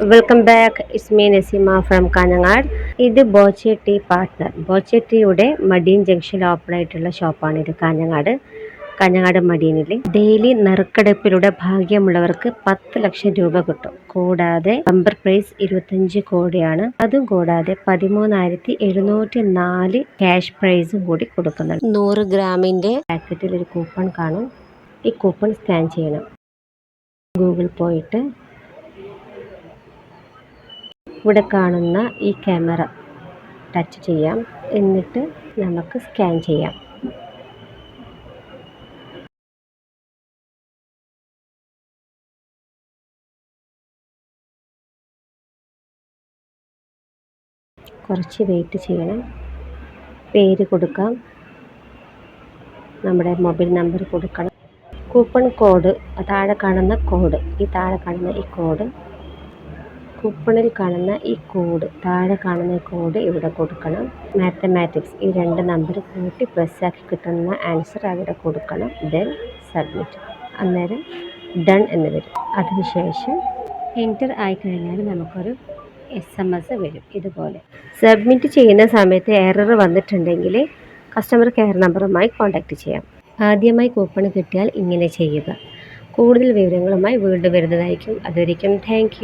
Welcome back me Naseema from Kanhangad ഇത് Boche tea partner Boche ടീയുടെ മടിയൻ ജംഗ്ഷനിൽ ഓപ്പൺ ആയിട്ടുള്ള ഷോപ്പാണ് ഇത് കാഞ്ഞങ്ങാട് കാഞ്ഞങ്ങാട് മടിയനിൽ ഡെയിലി നറുക്കെടുപ്പിലൂടെ ഭാഗ്യമുള്ളവർക്ക് പത്ത് ലക്ഷം രൂപ കിട്ടും. കൂടാതെ ബമ്പർ പ്രൈസ് ഇരുപത്തഞ്ച് കോടിയാണ്. അതും കൂടാതെ പതിമൂന്നായിരത്തി എഴുന്നൂറ്റി നാല് ക്യാഷ് പ്രൈസും കൂടി കൊടുക്കുന്നുണ്ട്. നൂറ് ഗ്രാമിന്റെ പാക്കറ്റിൽ ഒരു കൂപ്പൺ കാണും. ഈ കൂപ്പൺ സ്കാൻ ചെയ്യണം. ഗൂഗിൾ പോയിട്ട് ഇവിടെ കാണുന്ന ഈ ക്യാമറ ടച്ച് ചെയ്യാം. എന്നിട്ട് നമുക്ക് സ്കാൻ ചെയ്യാം. കുറച്ച് വെയിറ്റ് ചെയ്യണം. പേര് കൊടുക്കാം. നമ്മുടെ മൊബൈൽ നമ്പർ കൊടുക്കണം. കൂപ്പൺ കോഡ് താഴെ കാണുന്ന കോഡ് ഈ താഴെ കാണുന്ന ഈ കോഡ് കൂപ്പണിൽ കാണുന്ന ഈ കോഡ് താഴെ കാണുന്ന ഈ കോഡ് ഇവിടെ കൊടുക്കണം. മാത്തമാറ്റിക്സ് ഈ രണ്ട് നമ്പർ കൂട്ടി പ്ലസ് ആക്കി കിട്ടുന്ന ആൻസർ അവിടെ കൊടുക്കണം. ദെൻ സബ്മിറ്റ് അന്നേരം ഡൺ എന്ന് വരും. അതിനുശേഷം എന്റർ ആയിക്കഴിഞ്ഞാൽ നമുക്കൊരു എസ് എം എസ് വരും ഇതുപോലെ. സബ്മിറ്റ് ചെയ്യുന്ന സമയത്ത് എറർ വന്നിട്ടുണ്ടെങ്കിൽ കസ്റ്റമർ കെയർ നമ്പറുമായി കോൺടാക്റ്റ് ചെയ്യാം. ആദ്യമായി കൂപ്പൺ കിട്ടിയാൽ ഇങ്ങനെ ചെയ്യുക. കൂടുതൽ വിവരങ്ങളുമായി വീണ്ടും വരുന്നതായിരിക്കും. അതൊരിക്കും താങ്ക്